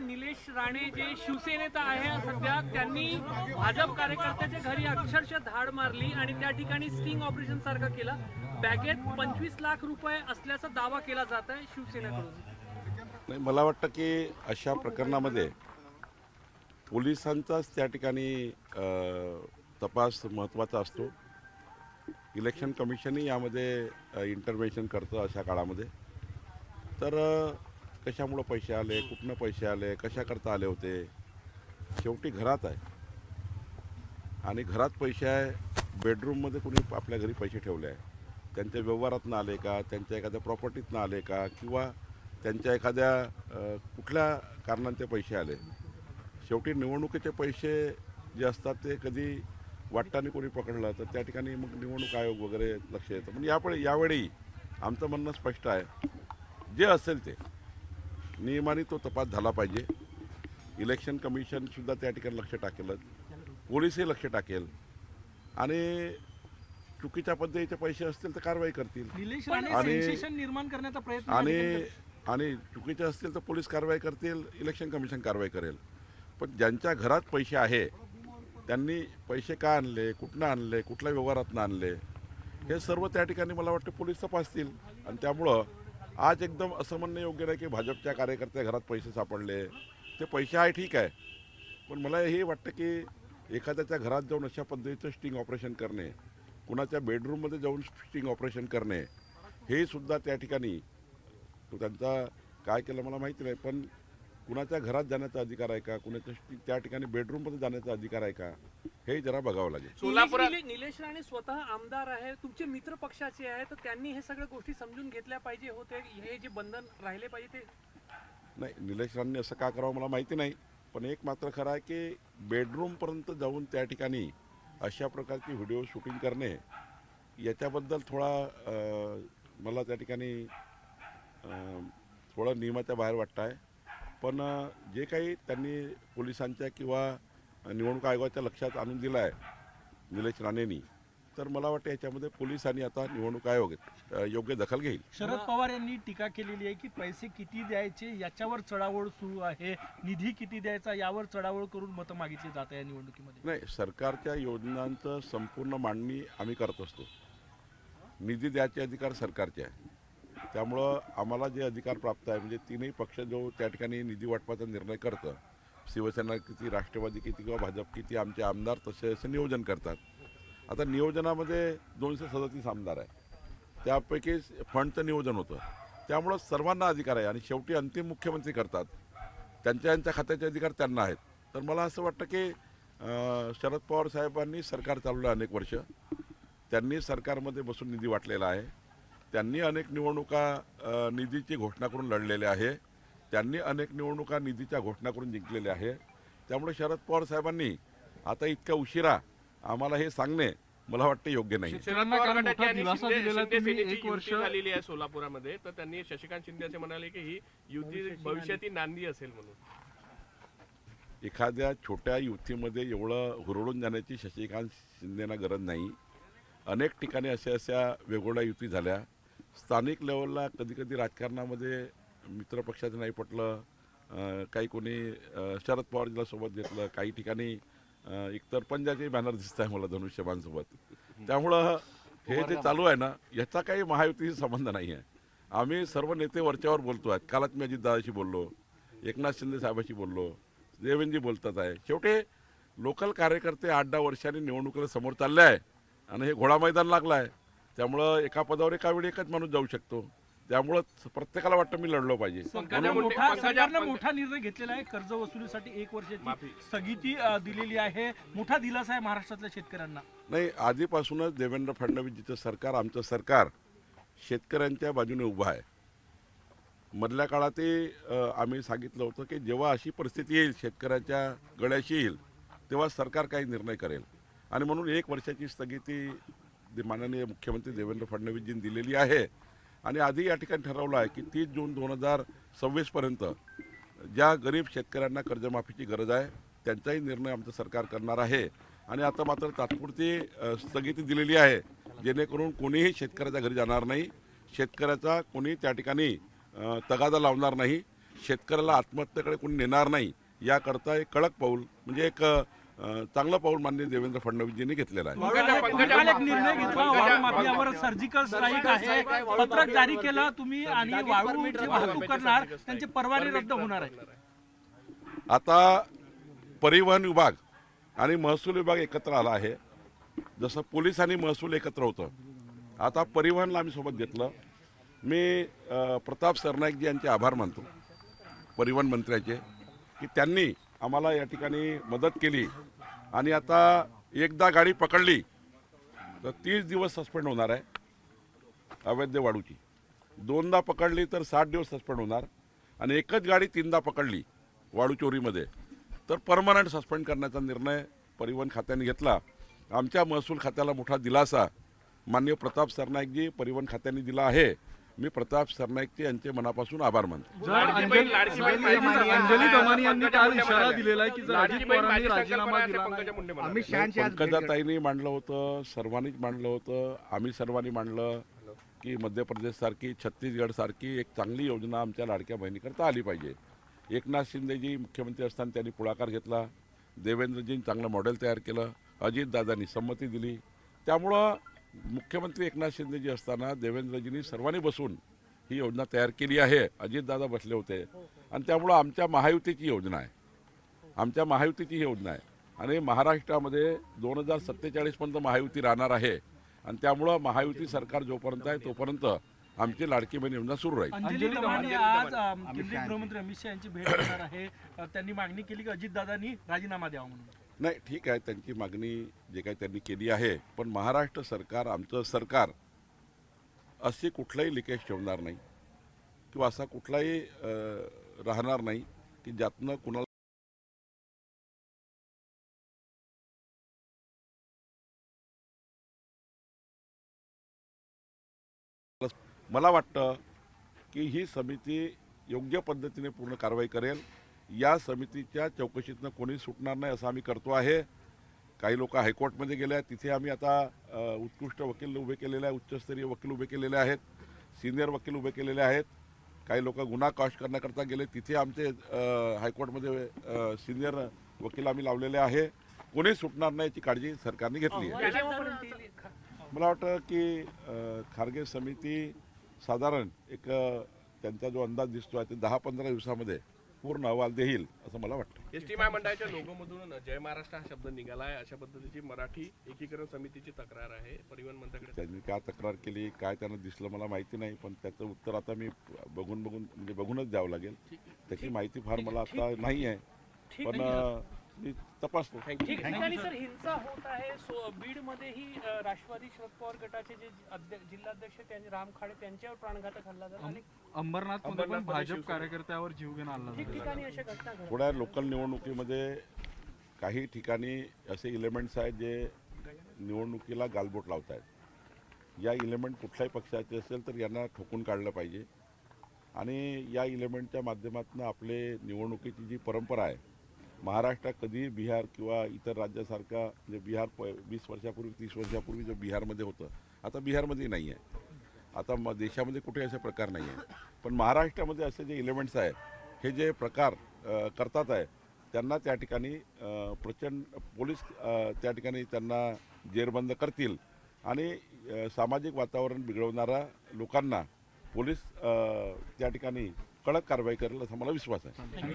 निलेश राणे जे शिवसेनेत आहे सध्या त्यांनी भाजप कार्यकर्त्याच्या घरी अक्षरशः धाड मारली आणि त्या ठिकाणी स्टिंग ऑपरेशन सारखं केलं. बॅगेत पंचवीस लाख रुपये असल्याचा दावा केला जात आहे शिवसेनेकडून. मला वाटतं की अशा प्रकरणामध्ये पोलिसांचाच त्या ठिकाणी तपास महत्त्वाचा असतो. इलेक्शन कमिशनही यामध्ये इंटरव्हेन्शन करतं अशा काळामध्ये. तर कशामुळं पैसे आले कुठनं पैसे आले कशाकरता आले होते? शेवटी घरात आहे. आणि घरात पैसे आहे बेडरूममध्ये कुणी आपल्या घरी पैसे ठेवले आहे. त्यांच्या व्यवहारातनं आले का त्यांच्या एखाद्या प्रॉपर्टीतनं आले का किंवा त्यांच्या एखाद्या कुठल्या कारणाने ते पैसे आले? शेवटी निवडणुकीचे पैसे जे असतात ते कधी वाटताना कोणी पकडलं तर त्या ठिकाणी मग निवडणूक आयोग वगैरे लक्ष येतं पण यापुढे यावेळी आमचं म्हणणं स्पष्ट आहे. जे असेल ते. नियमाने तो तपास झाला पाहिजे. इलेक्शन कमिशनसुद्धा त्या ठिकाणी लक्ष टाकेलच पोलीसही लक्ष टाकेल. आणि चुकीच्या पद्धतीचे पैसे असतील तर कारवाई करतील. आणि- सेन्सेशन निर्माण करण्याचा प्रयत्न आणि. आणि चुकीचे असतील तर पोलीस कारवाई करतील इलेक्शन कमिशन कारवाई करेल. पण ज्यांच्या घरात पैसे आहे त्यांनी पैसे का आणले कुठनं आणले कुठल्या व्यवहारातनं आणले हे सर्व त्या ठिकाणी मला वाटतं पोलीस तपासतील. आणि त्यामुळं आज एकदम असं म्हणणं योग्य नाही की भाजपच्या कार्यकर्त्या घरात पैसे सापडले. ते पैसे आहे ठीक आहे. पण मला हे वाटतं की एखाद्याच्या घरात जाऊन अशा पद्धतीचं स्टिंग ऑपरेशन करणे कुणाच्या बेडरूममध्ये जाऊन स्टिंग ऑपरेशन करणे हे सुद्धा त्या ठिकाणी. तो त्यांचा काय केलं मला माहिती नाही पण कुणाच्या घरात जाण्याचा अधिकार आहे का? कुणाच्या त्या ठिकाणी बेडरूममध्ये जाण्याचा अधिकार आहे का? हे जरा बघावं लागेल. सोलापुरात निलेश राणे स्वतः आमदार आहे तुमचे मित्र पक्षाचे आहे तर त्यांनी हे सगळ्या गोष्टी समजून घेतल्या पाहिजे होते हे जे बंधन राहिले पाहिजे ते नाही निलेश राणने असं का करावं मला माहिती नाही. पण एक मात्र खरं आहे की बेडरूमपर्यंत जाऊन त्या ठिकाणी अशा प्रकारची व्हिडिओ शूटिंग करणे याच्याबद्दल थोडा अं, मला त्या ठिकाणी अं, थोडं नियमाच्या बाहेर वाटतं आहे पण जे काही त्यांनी पोलिसांच्या किंवा निवडणूक आयोगाच्या लक्षात आणून दिलं आहे निलेश राणेंनी तर मला वाटतं याच्यामध्ये पोलिसांनी आता निवडणूक आयोग योग्य दखल घेईल. शरद पवार यांनी टीका केलेली आहे की पैसे किती द्यायचे याच्यावर चढावळ सुरू आहे निधी किती द्यायचा यावर चढावळ करून मतं मागितली जात आहे या निवडणुकीमध्ये. नाही सरकारच्या योजनांचं संपूर्ण मांडणी आम्ही करत असतो. निधी द्यायचे अधिकार सरकारचे आहे. त्यामुळं आम्हाला जे अधिकार प्राप्त आहे म्हणजे तीनही पक्ष जो त्या ठिकाणी निधी वाटपाचा निर्णय करतं शिवसेना किती राष्ट्रवादी किती किंवा भाजप किती आमचे आमदार तसे असे नियोजन करतात. आता नियोजनामध्ये दोनशे सदतीस आमदार आहे. त्यापैकी फंडचं नियोजन होतं. त्यामुळं सर्वांना अधिकार आहे आणि शेवटी अंतिम मुख्यमंत्री करतात. त्यांच्या यांच्या खात्याचे अधिकार त्यांना आहेत. तर मला असं वाटतं की शरद पवार साहेबांनी सरकार चालवलं अनेक वर्ष. त्यांनी सरकारमध्ये बसून निधी वाटलेला आहे. त्यांनी अनेक निवडणुका निधीची घोषणा करून लढलेल्या आहे. त्यांनी अनेक निवडणुका निधीच्या घोषणा करून जिंकलेल्या आहे. त्यामुळे शरद पवार साहेबांनी आता इतक्या उशिरा आम्हाला हे सांगणे मला वाटतं योग्य नाही. झालेली आहे सोलापुरामध्ये. तर त्यांनी शशिकांत शिंदे असे म्हणाले की ही युती भविष्याती नांदी. असेल म्हणून. एखाद्या छोट्या युतीमध्ये एवढं हुरळून जाण्याची शशिकांत शिंदेना गरज नाही. अनेक ठिकाणी अशा अशा वेगवेगळ्या युती झाल्या. स्थानिक लेवलला कधीकधी राजकारणामध्ये मित्रपक्षाचं नाही पटलं. काही कोणी शरद पवारजीला सोबत घेतलं काही ठिकाणी एकतर पंजाचे बॅनर दिसत आहे मला धनुष्यबाणसोबत. त्यामुळं हे जे चालू आहे ना याचा काही महायुतीशी संबंध नाही आहे. आम्ही सर्व नेते वरच्यावर बोलतो आहेत. कालच मी अजितदादाशी बोललो एकनाथ शिंदे साहेबाशी बोललो देवेंद्रजी बोलतात आहे. शेवटी लोकल कार्यकर्ते आठ दहा वर्षांनी निवडणुकीला समोर चालले आहे आणि हे घोडा मैदान लागलं आहे त्यामुळं एका पदावर एका वेळी एकच माणूस जाऊ शकतो. त्यामुळं प्रत्येकाला वाटतं मी लढलो पाहिजे. सरकारनं मोठा सरकारनं निर्णय घेतलेला आहे. कर्ज वसुलीसाठी एक. वर्षाची स्थगिती अ, दिलेली आहे. मोठा दिलासा आहे महाराष्ट्रातल्या शेतकऱ्यांना. नाही आधीपासूनच देवेंद्र फडणवीसजीचं सरकार आमचं सरकार शेतकऱ्यांच्या बाजूने उभं आहे. मधल्या काळातही अ, आम्ही सांगितलं होतं की जेव्हा अशी परिस्थिती येईल शेतकऱ्याच्या गळ्याशी येईल तेव्हा सरकार काही निर्णय करेल. आणि म्हणून एक वर्षाची स्थगिती दे- माननीय मुख्यमंत्री देवेंद्र फडणवीसजींनी दिलेली आहे. आणि आधी या ठिकाणी ठरवलं आहे की तीस जून दोन हजार सव्वीसपर्यंत ज्या गरीब शेतकऱ्यांना कर्जमाफीची गरज आहे त्यांचाही निर्णय आमचं सरकार करणार आहे. आणि आता मात्र तात्पुरती स्थगिती दिलेली आहे जेणेकरून कोणीही शेतकऱ्याच्या घरी जाणार नाही. शेतकऱ्याचा कोणी त्या ठिकाणी तगादा लावणार नाही. शेतकऱ्याला आत्महत्येकडे कोणी नेणार नाही. याकरता एक कडक पाऊल म्हणजे एक चांगलं पाऊल माननीय देवेंद्र फडणवीसजींनी घेतलेलं आहे. सर्जिकल स्ट्राईक आहे. पत्रक जारी केलं तुम्ही आणि वाहतूक करणार त्यांचे परवाने रद्द होणार आहे. आता परिवहन विभाग आणि महसूल विभाग एकत्र आला आहे. जसं पोलीस आणि महसूल एकत्र होतं. आता परिवहनला आम्ही सोबत घेतलं. मी प्रताप सरनाईकजी यांचे आभार मानतो परिवहन मंत्र्याचे की त्यांनी आम्हाला या ठिकाणी मदत केली. आणि आता एकदा गाडी पकडली तर तीस दिवस सस्पेंड होणार आहे अवैध वाढूची. दोनदा पकडली तर साठ दिवस सस्पेंड होणार. आणि एकच गाडी तीनदा पकडली वाळू चोरीमध्ये तर परमनंट सस्पेंड करण्याचा निर्णय परिवहन खात्याने घेतला. आमच्या महसूल खात्याला मोठा दिलासा माननीय प्रताप सरनाईकजी परिवहन खात्याने दिला आहे. मी प्रताप सरनाईकचे यांचे मनापासून आभार मानतो अंजली दमानी यांनी पंकजा काल इशारा. दिलेला आहे की जर अजित पवारांनी राजीनामा दिला नाही. अमित शहाची आज. पंकजाताईंनी मांडलं होतं सर्वांनीच मांडलं होतं आम्ही सर्वांनी मांडलं की मध्य प्रदेशसारखी छत्तीसगडसारखी एक चांगली योजना आमच्या लाडक्या बहिणीकरता आली पाहिजे एकनाथ शिंदेजी मुख्यमंत्री असताना त्यांनी पुढाकार घेतला देवेंद्रजींनी चांगलं मॉडेल तयार केलं अजितदादांनी संमती दिली त्यामुळं मुख्यमंत्री एकनाथ शिंदेजी असताना देवेंद्रजींनी सर्वांनी बसून ही योजना तयार केली आहे. अजितदादा बसले होते. आणि त्यामुळं आमच्या महायुतीची योजना आहे. आमच्या महायुतीची ही योजना आहे. आणि महाराष्ट्रामध्ये दोन हजार सत्तेचाळीसपर्यंत महायुती राहणार आहे. आणि त्यामुळं महायुती सरकार जोपर्यंत आहे तोपर्यंत आमची लाडकी बहीण योजना सुरू राहील. आज केंद्रीय गृहमंत्री अमित शहा यांची भेट घेणार आहे. त्यांनी मागणी केली की अजितदादांनी राजीनामा द्यावा म्हणून. नाही ठीक आहे त्यांची मागणी जे काही त्यांनी केली आहे पण महाराष्ट्र सरकार आमचं सरकार असे कुठलाही लिकेज ठेवणार नाही. किंवा असा कुठलाही अं, राहणार नाही की ज्यातनं कुणाला मला वाटतं की ही समिती योग्य पद्धतीने पूर्ण कारवाई करेल. या समितीच्या चौकशीतनं कोणी सुटणार नाही असं आम्ही करतो आहे. काही लोक हायकोर्टमध्ये गेले आहेत. तिथे आम्ही आता उत्कृष्ट वकील उभे केलेले आहे उच्चस्तरीय वकील उभे केलेले आहेत. सिनियर वकील उभे केलेले आहेत. काही लोक गुन्हा कॉश करण्याकरता गेले. तिथे आमचे हायकोर्टमध्ये सिनियर वकील आम्ही लावलेले आहे. कोणी सुटणार नाही याची काळजी सरकारने घेतली आहे. मला वाटतं की खारगे समिती साधारण एक त्यांचा जो अंदाज दिसतो आहे ते दहा पंधरा दिवसामध्ये पूर्ण अहवाल देईल असं मला वाटतं. एस टी महामंडळाच्या लोगोमधून जय महाराष्ट्र हा शब्द निघालाय अशा पद्धतीची मराठी एकीकरण समितीची तक्रार आहे. परिवहन मंत्र्याकडे त्यांनी काय तक्रार केली काय त्यांना दिसलं मला माहिती नाही पण त्याचं उत्तर आता मी बघून बघून म्हणजे बघूनच द्यावं लागेल. त्याची माहिती फार मला आता नाही आहे. पण मी तपासतो. ठीक ठिकाणी सर हिंसा होत आहे. सो बीड मध्येही अ, राष्ट्रवादी शरद पवार गटाचे जे अध्य- जिल्हाध्यक्ष त्यांचे राम खाडे त्यांच्यावर प्राणघातक हल्ला झाला आणि अंबरनाथमध्ये पण अंबरनाथमध्ये भाजप शिवसेना. कार्यकर्त्यावर जीवघेणा हल्ला झाला ठिकठिकाणी अशा घटना थोड्या लोकल निवडणुकीमध्ये काही ठिकाणी असे इलेमेंट्स आहेत जे निवडणुकीला गालबोट लावत आहेत या इलेमेंट कुठल्याही पक्षाचे असेल तर यांना ठोकून काढलं पाहिजे. आणि या इलेमेंटच्या माध्यमातून आपले निवडणुकीची जी परंपरा आहे महाराष्ट्रात कधी बिहार किंवा इतर राज्यासारखा म्हणजे बिहार प वीस वर्षापूर्वी तीस वर्षापूर्वी जे बिहारमध्ये होतं आता बिहारमध्ये नाही आहे. आता म देशामध्ये कुठे असे प्रकार नाही आहे. पण महाराष्ट्रामध्ये असे जे इलेमेंट्स आहे हे जे प्रकार करतात आहे त्यांना त्या ठिकाणी प्रचंड पोलीस त्या ठिकाणी त्यांना जेरबंद करतील आणि सामाजिक वातावरण बिघडवणाऱ्या लोकांना पोलीस त्या ठिकाणी कडक कारवाई करेल असा मला विश्वास आहे.